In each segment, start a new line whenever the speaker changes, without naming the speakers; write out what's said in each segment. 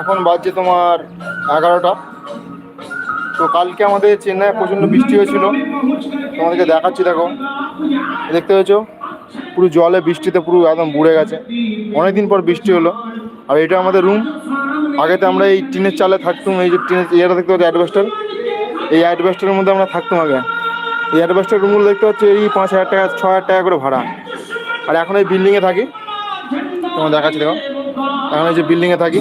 এখন বাজছে তোমার এগারোটা। তো কালকে আমাদের চেন্নাইয়ে প্রচণ্ড বৃষ্টি হয়েছিল। তোমাদেরকে দেখাচ্ছি, দেখো। দেখতে পেয়েছ? পুরো জলে বৃষ্টিতে পুরো একদম বুড়ে গেছে। অনেকদিন পর বৃষ্টি হলো। আর এটা আমাদের রুম আগেতে আমরা এই টিনের চালে থাকতাম, এই যে টিনের ইয়েটা দেখতে পাচ্ছি, অ্যাডভেস্টার। এই অ্যাডভেস্টারের মধ্যে আমরা থাকতাম আগে। এই অ্যাডভেস্টার রুমগুলো দেখতে পাচ্ছি, এই পাঁচ হাজার টাকা, ছ হাজার টাকা করে ভাড়া। আর এখন এই বিল্ডিংয়ে থাকি। তোমার দেখাচ্ছি, দেখো। এখন এই যে বিল্ডিংয়ে থাকি।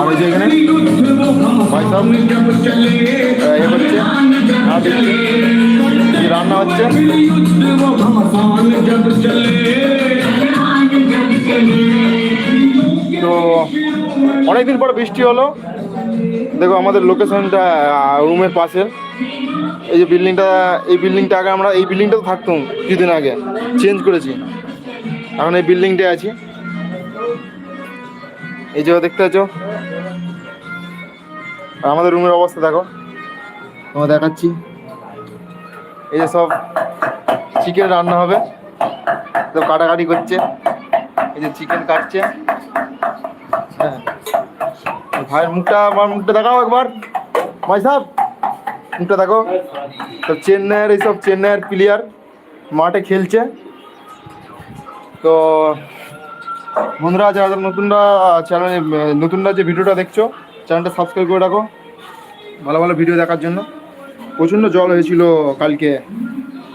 আমি যে এখানে? ভাই এ হচ্ছে এই রান্না হচ্ছে। তো অনেকদিন পর বৃষ্টি হলো। দেখো আমাদের লোকেশনটা রুমের পাশে এই যে বিল্ডিংটা এই বিল্ডিংটা আগে আমরা, এই বিল্ডিংটা তো থাকতাম কিছুদিন আগে। চেঞ্জ করেছি। এখন এই বিল্ডিংটায় আছি। এই যে দেখতে পাচ্ছ? আমাদের রুমের অবস্থা দেখো। তোমার দেখাচ্ছি। এই যে সব চিকেন রান্না হবে। তো কাটাকাটি করছে। এই যে চিকেন কাটছে। হ্যাঁ। ভাইয়ের মুখটা আমার মুখটা দেখাও একবার। ভাই সাহেব মুখটা দেখো। তো চেন্নাইয়ের এইসব চেন্নাইয়ের প্লেয়ার মাঠে খেলছে। তো বন্ধুরা যারা নতুনরা চ্যানেল নতুনরা যে ভিডিওটা দেখছ চ্যানেলটা সাবস্ক্রাইব করে রাখো। ভালো ভালো ভিডিও দেখার জন্য। প্রচণ্ড জল হয়েছিল কালকে।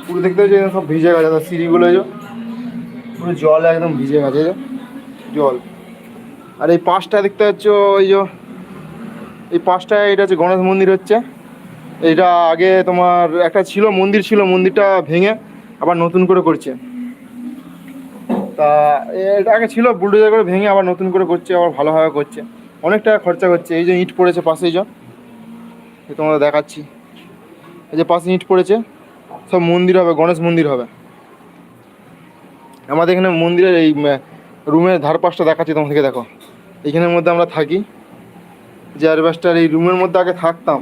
পুরো দেখতে হচ্ছে সব ভিজে গেছে তো সিঁড়িগুলো পুরো জল একদম ভিজে গেছে জল। আর এই পাশটা দেখতে পাচ্ছ ওই যে, এই পাশটায় এটা হচ্ছে গণেশ মন্দির হচ্ছে। এটা আগে তোমার, একটা ছিল মন্দির, ছিল মন্দিরটা ভেঙে আবার নতুন করে করছে। তা, এটা আগে ছিল বুলডোজার করে ভেঙে আবার নতুন করে করছে, আবার ভালোভাবে করছে। অনেক টাকা খরচা করছে, এই যে ইট পড়েছে পাশেই যা এই তোমাদের দেখাচ্ছি। এই যে পাশে ইট পড়েছে, সব মন্দির হবে, গণেশ মন্দির হবে। আমাদের এখানে মন্দিরের এই রুমের ধার পাশটা দেখাচ্ছি তোমাদেরকে, দেখো। এখানের মধ্যে আমরা থাকি। যে অ্যাডভেস্টার এই রুমের মধ্যে আগে থাকতাম।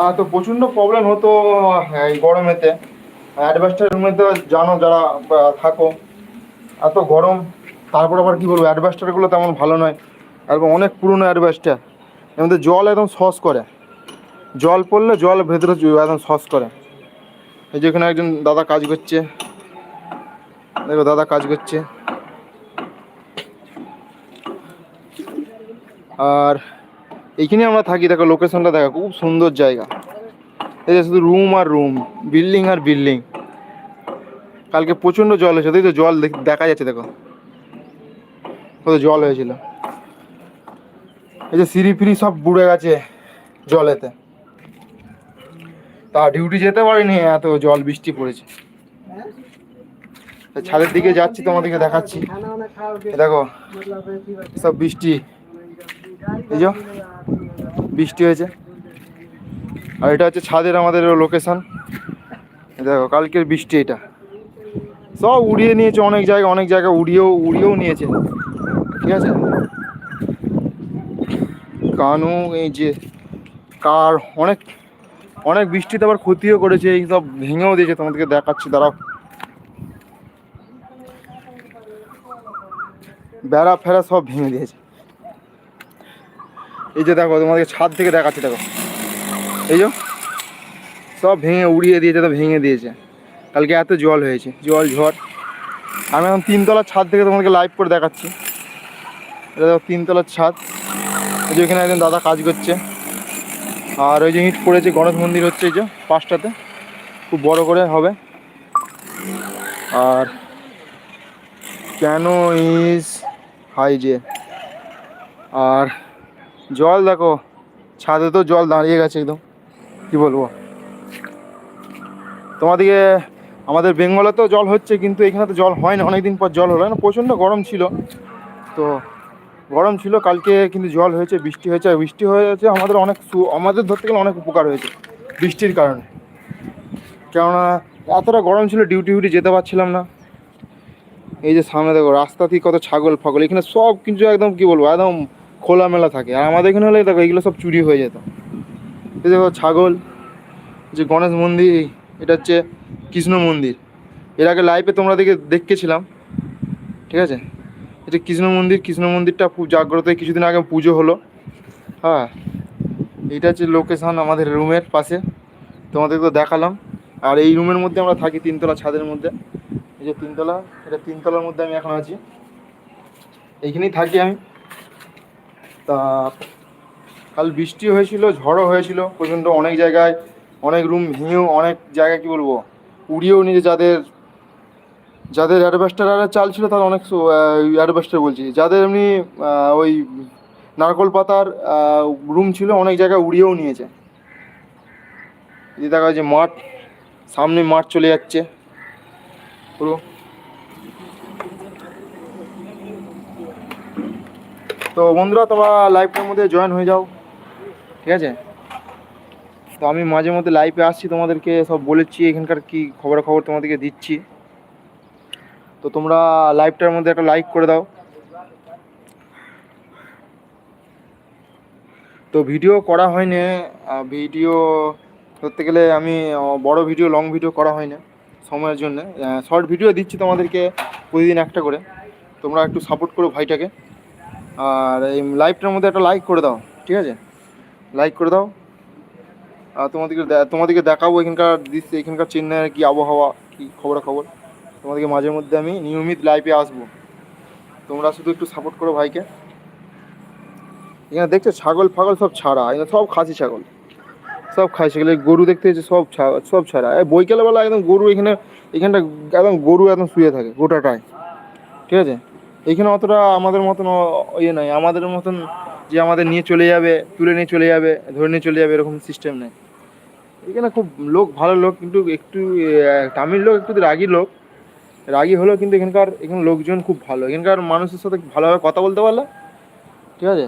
আর তো প্রচণ্ড প্রবলেম হতো, এই গরমেতে। অ্যাডভেস্টার রুমে তো জানো, যারা থাকো। এত গরম, তারপর আবার কি বলব অ্যাডভেস্টারগুলো তেমন ভালো নয়। এবং অনেক পুরনো অ্যাডভেস্টার এর মধ্যে জল একদম সস করে। জল পড়লে জল ভেতরে একদম সস করে। এই যে এখানে একজন দাদা কাজ করছে। দেখো দাদা কাজ করছে। আর এইখানে আমরা থাকি, দেখো লোকেশনটা দেখো, খুব সুন্দর জায়গা। এই যে শুধু রুম আর রুম বিল্ডিং আর বিল্ডিং কালকে প্রচণ্ড জল হয়েছে তাই তো জল দেখ- যাচ্ছে, দেখো। কত জল হয়েছিল। এই যে সিঁড়ি ফিরি সব বুড়ে গেছে জলেতে। তা ডিউটি যেতে পারিনি, এত জল বৃষ্টি পড়েছে। ছাদের দিকে যাচ্ছি, তোমাদেরকে দেখাচ্ছি। দেখো, সব বৃষ্টি। এই যে, বৃষ্টি হয়েছে। আর এটা হচ্ছে ছাদের আমাদের লোকেশন দেখো, কালকের বৃষ্টি এটা। সব উড়িয়ে নিয়েছে অনেক জায়গা অনেক জায়গা উড়িয়েও উড়িয়েও নিয়েছে। ঠিক আছে? কানু, এই যে কার, অনেক অনেক বৃষ্টিতে আবার ক্ষতিও করেছে, এই সব ভেঙেও দিয়েছে, তোমাদেরকে দেখাচ্ছি, দাঁড়াও। বেড়া ফেরা সব ভেঙে দিয়েছে। এই যে দেখো, তোমাদেরকে ছাদ থেকে দেখাচ্ছি, দেখো। এই যে, সব ভেঙে, উড়িয়ে দিয়েছে, তো ভেঙে দিয়েছে। কালকে এত জল হয়েছে, জল, ঝড়। আমি এখন তিনতলার ছাদ থেকে তোমাদেরকে লাইভ করে দেখাচ্ছি। এটা দেখো তিনতলার ছাদ। এই যে এখানে একজন দাদা কাজ করছে। আর ওই যে ইট পড়েছে, গণেশ মন্দির হচ্ছে এই যে পাঁচটাতে খুব বড় করে হবে। আর কেন ইজ হাই যে আর জল দেখো, ছাদে তো জল দাঁড়িয়ে গেছে একদম। কি বলব? তোমাদিকে আমাদের বেঙ্গলে তো জল হচ্ছে, কিন্তু এখানে তো জল হয় না। অনেকদিন পর জল হলো না, প্রচণ্ড গরম ছিল। তো গরম ছিল, কালকে কিন্তু জল হয়েছে, বৃষ্টি হয়েছে, আর বৃষ্টি হয়েছে আমাদের অনেক আমাদের ধরতে গেলে অনেক উপকার হয়েছে বৃষ্টির কারণে। কেননা এতটা গরম ছিল ডিউটি ডিউটি যেতে পারছিলাম না। এই যে সামনে দেখো, রাস্তা থেকে কত ছাগল, ফাগল, এখানে সব কিছু একদম কি বলব, একদম খোলামেলা থাকে। আর আমাদের এখানে হলে দেখো, এগুলো সব চুরি হয়ে যেত। এই দেখো ছাগল যে গণেশ মন্দির, এটা হচ্ছে কৃষ্ণ মন্দির। এর আগে লাইভে তোমরা দেখে দেখেছিলাম। ঠিক আছে? এটা কৃষ্ণ মন্দির। কৃষ্ণ মন্দিরটা জাগ্রত কিছুদিন আগে পুজো হলো। হ্যাঁ এইটা হচ্ছে লোকেশান আমাদের রুমের পাশে। তোমাদেরকে তো দেখালাম। আর এই রুমের মধ্যে আমরা থাকি তিনতলা ছাদের মধ্যে। এই যে তিনতলা, এটা তিনতলার মধ্যে আমি এখন আছি। এইখানেই থাকি আমি। তা, কাল বৃষ্টি হয়েছিল, ঝড়ও হয়েছিল। প্রচণ্ড অনেক জায়গায়, অনেক রুম ভেঙেও অনেক জায়গায় কী বলব? উড়িয়েও নিয়ে যাদের যাদের অ্যাডভেস্টার চাল ছিল তার অনেক অ্যাডভেস্টার বলছি। যাদের এমনি ওই নারকল পাতার রুম ছিল, অনেক জায়গায় উড়িয়েও নিয়েছে। এই দেখা যাচ্ছে মাঠ, সামনে মাঠ চলে যাচ্ছে। পুরো। তো বন্ধুরা, তোমরা লাইভটার মধ্যে জয়েন হয়ে যাও। ঠিক আছে? তো আমি মাঝে মধ্যে লাইভে আসছি, তোমাদেরকে সব বলেছি, এখানকার কি খবরাখবর তোমাদেরকে দিচ্ছি। তো তোমরা লাইভটার মধ্যে একটা লাইক করে দাও। তো ভিডিও করা হয়নি ভিডিও ধরতে গেলে আমি বড় ভিডিও লং ভিডিও করা হয় না সময়ের জন্য। শর্ট ভিডিও দিচ্ছি তোমাদেরকে প্রতিদিন একটা করে। তোমরা একটু সাপোর্ট করো ভাইটাকে। আর এই লাইভটার মধ্যে একটা লাইক করে দাও, ঠিক আছে? লাইক করে দাও। তোমাদেরকে তোমাদেরকে দেখাবো এখানকার দৃশ্য, এখানকার চেন্নাইয়ের কী আবহাওয়া, কী খবরাখবর। তোমাদেরকে মাঝে মধ্যে আমি নিয়মিত লাইভে আসব। তোমরা শুধু একটু সাপোর্ট করো ভাইকে। এখানে দেখছ, ছাগল ফাগল সব ছাড়া। এখানে সব খাসি ছাগল। সব খাসি ছাগল। গরু দেখতে হচ্ছে সব সব ছাড়া। বৈকালবেলা একদম গরু এখানে, এখানটা একদম গরু একদম শুয়ে থাকে গোটাটায়। ঠিক আছে? এখানে অতটা আমাদের মতন ইয়ে নয় আমাদের মতন যে আমাদের নিয়ে চলে যাবে, তুলে নিয়ে চলে যাবে, ধরে নিয়ে চলে যাবে, এরকম সিস্টেম নেই। এখানে খুব লোক, ভালো লোক, কিন্তু একটু তামিল লোক, একটু রাগী লোক। রাগী হলেও কিন্তু এখানকার, এখানে লোকজন খুব ভালো। এখানকার মানুষের সাথে ভালোভাবে কথা বলতে পারলে, ঠিক আছে?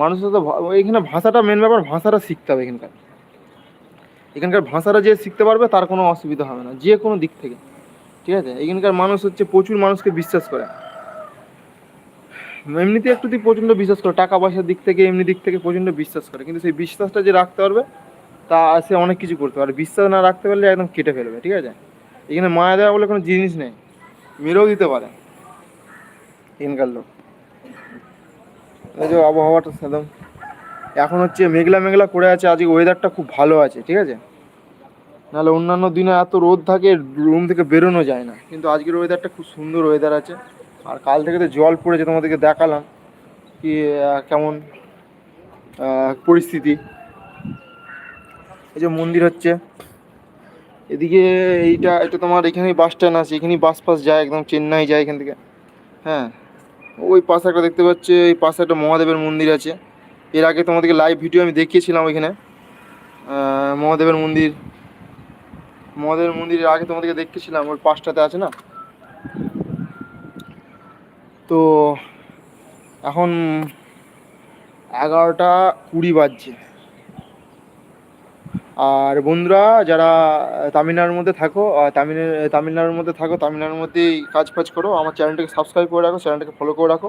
মানুষের সাথে এখানে ভাষাটা মেন ব্যাপার, ভাষাটা শিখতে হবে এখানকার। এখানকার ভাষাটা যে শিখতে পারবে, তার কোনো অসুবিধা হবে না, যে কোনো দিক থেকে, ঠিক আছে? এখানকার মানুষ হচ্ছে, প্রচুর মানুষকে বিশ্বাস করে। এমনিতে একটু প্রচণ্ড বিশ্বাস করে, টাকা পয়সার দিক থেকে, এমনি দিক থেকে প্রচণ্ড বিশ্বাস করে, কিন্তু সেই বিশ্বাসটা যে রাখতে পারবে তা সে অনেক কিছু করতে। পারে বিশ্বাস না রাখতে পারলে একদম কেটে ফেলবে, ঠিক আছে? এখানে মায়া দেওয়া বলে কোনো জিনিস নেই। মেরেও দিতে পারে। এখানকার লোক। যে আবহাওয়াটা একদম এখন হচ্ছে মেঘলা মেঘলা করে আছে, আজকে ওয়েদারটা খুব ভালো আছে, ঠিক আছে? নাহলে অন্যান্য দিনে এত রোদ থাকে, রুম থেকে বেরোনো যায় না। কিন্তু আজকের ওয়েদারটা খুব সুন্দর ওয়েদার আছে। আর কাল থেকে তো জল পড়েছে, তোমাদেরকে দেখালাম। কি কেমন পরিস্থিতি। এই যে মন্দির হচ্ছে। এদিকে এইটা, এটা তোমার এখানেই বাস স্ট্যান্ড আছে, এখানেই বাস ফাস যায় একদম, চেন্নাই যায় এখান থেকে। হ্যাঁ ওই পাশে একটা দেখতে পাচ্ছি, এই পাশে একটা মহাদেবের মন্দির আছে। এর আগে তোমাদেরকে লাইভ ভিডিও আমি দেখিয়েছিলাম ওইখানে। মহাদেবের মন্দির। মহাদেবের মন্দিরের আগে তোমাদেরকে দেখিয়েছিলাম ওর পাশটাতে আছে না? তো এখন এগারোটা কুড়ি বাজছে। আর বন্ধুরা, যারা তামিলনাড়ুর মধ্যে থাকো তামিল, তামিলনাড়ুর মধ্যে থাকো, তামিলনাড়ুর মধ্যেই কাজ ফাজ করো, আমার চ্যানেলটাকে সাবস্ক্রাইব করে রাখো চ্যানেলটাকে ফলো করে রাখো,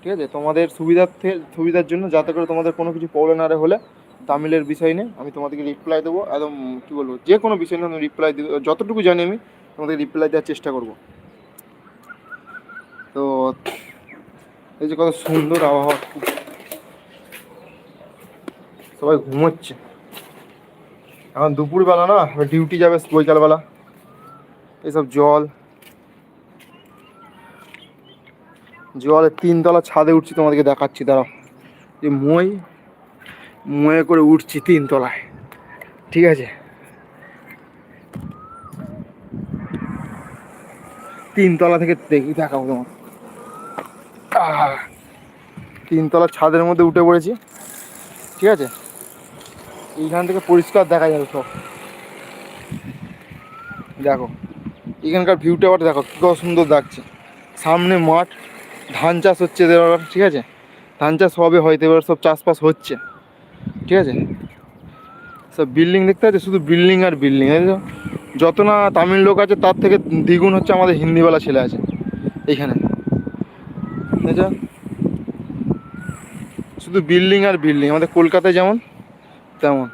ঠিক আছে? তোমাদের সুবিধার্থে, সুবিধার জন্য যাতে করে তোমাদের কোনো কিছু প্রবলেম না হলে তামিলের বিষয় নিয়ে আমি তোমাদেরকে রিপ্লাই দেবো, একদম কী বলব, যে কোনো বিষয় নিয়ে আমি রিপ্লাই দেবো, যতটুকু জানি আমি তোমাদের রিপ্লাই দেওয়ার চেষ্টা করব। তো, এই যে কত সুন্দর আবহাওয়া, সবাই ঘুমোচ্ছে। এখন দুপুরবেলা না ডিউটি যাবে বৈকালবেলা এসব জল। জলের তিনতলা ছাদে উঠছি, তোমাদেরকে দেখাচ্ছি, দাঁড়াও। যে মই, ময়ে করে উঠছি তিনতলায়। ঠিক আছে? তিনতলা থেকে দেখি, দেখাবো তোমার তিনতলা ছাদের মধ্যে উঠে পড়েছি। ঠিক আছে? এইখান থেকে পরিষ্কার দেখা যাবে সব। দেখো, এখানকার ভিউটা আবার দেখো কত সুন্দর লাগছে। সামনে মাঠ, ধান চাষ হচ্ছে এবার ঠিক আছে? ধান চাষ হবে হয়তো, এবার সব চাষবাস হচ্ছে, ঠিক আছে? সব বিল্ডিং দেখতে পাচ্ছ? শুধু বিল্ডিং আর বিল্ডিং যত না তামিল লোক আছে, তার থেকে দ্বিগুণ হচ্ছে আমাদের হিন্দিওয়ালা ছেলে আছে, এইখানে। শুধু বিল্ডিং আর বিল্ডিং আমাদের কলকাতায় যেমন তেমন।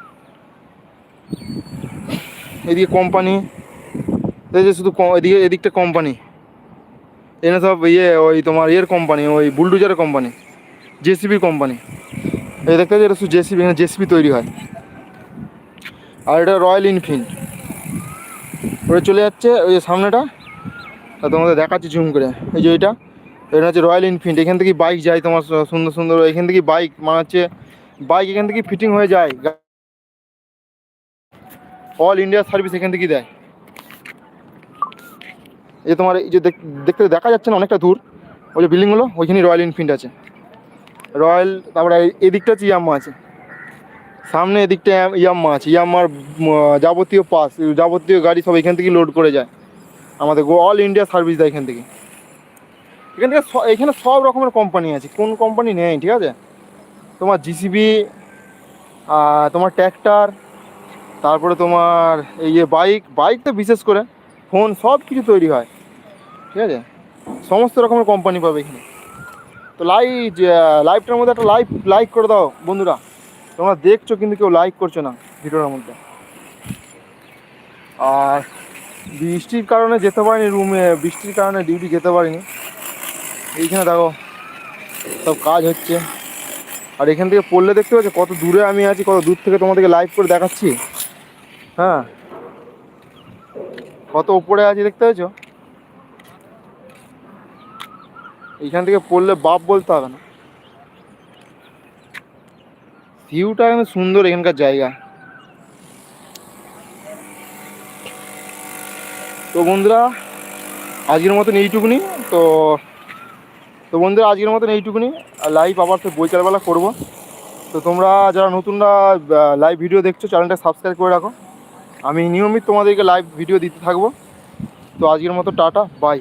এদিকে কোম্পানি এই যে শুধু এদিকে এদিকটা কোম্পানি এনে সব ইয়ে ওই তোমার ইয়ের কোম্পানি ওই বুলডুজারের কোম্পানি জেসিবি কোম্পানি এই দেখতে এটা শুধু জেসিবি এখানে জেসিবি তৈরি হয়। আর এটা রয়্যাল এনফিল্ড ওটা চলে যাচ্ছে, ওই যে সামনেটা। তা তোমাদের দেখাচ্ছি জুম করে। এই যে ওইটা, এটা হচ্ছে রয়্যাল এনফিল্ড এখান থেকে বাইক যায় তোমার সুন্দর সুন্দর, এখান থেকে বাইক মানে হচ্ছে বাইক এখান থেকে ফিটিং হয়ে যায়। অল ইন্ডিয়া সার্ভিস এখান থেকেই দেয়। এই তোমার এই যে দেখতে দেখা যাচ্ছে না অনেকটা দূর। ওই যে বিল্ডিংগুলো ওইখানে রয়্যাল এনফিল্ড আছে। রয়্যাল তারপরে এদিকটা হচ্ছে ইয়াম্মা আছে। সামনে এদিকটা ইয়াম- ইয়াম্মা আছে। ইয়াম্মার যাবতীয় পাস যাবতীয় গাড়ি সব এখান থেকে লোড করে যায়। আমাদের অল ইন্ডিয়া সার্ভিস দেয় এখান থেকে। এখান থেকে এখানে সব রকমের কোম্পানি আছে। কোন কোম্পানি নেই, ঠিক আছে? তোমার জিসিবি তোমার ট্র্যাক্টর তারপরে তোমার এই যে বাইক বাইক তো বিশেষ করে ফোন সব কিছু তৈরি হয়, ঠিক আছে? সমস্ত রকমের কোম্পানি পাবে এখানে। তো লাইভ লাইভটার মধ্যে একটা লাইভ লাইক করে দাও বন্ধুরা। তোমরা দেখছ কিন্তু কেউ লাইক করছ না ভিডিওটার মধ্যে। আর বৃষ্টির কারণে যেতে পারিনি রুমে বৃষ্টির কারণে ডিউটি যেতে পারিনি। এইখানে দেখো, সব কাজ হচ্ছে। আর এখান থেকে পড়লে দেখতে পাচ্ছ, কত দূরে আমি আছি, কত দূর থেকে তোমাদেরকে লাইভ করে দেখাচ্ছি। হ্যাঁ। কত উপরে আছি দেখতে পাচ্ছ? এইখান থেকে পড়লে বাপ বলতে হবে না। ভিউটা কিন্তু সুন্দর এখানকার জায়গা। তো বন্ধুরা, আজকের মতন এইটুকুনি। তো তো বন্ধুরা, আজকের মতন এইটুকুনি। লাইভ আবার সে বৈকালবেলা করব। তো তোমরা যারা নতুনরা লাইভ ভিডিও দেখছ চ্যানেলটা সাবস্ক্রাইব করে রাখো। আমি নিয়মিত তোমাদেরকে লাইভ ভিডিও দিতে থাকব। তো আজকের মতো টাটা বাই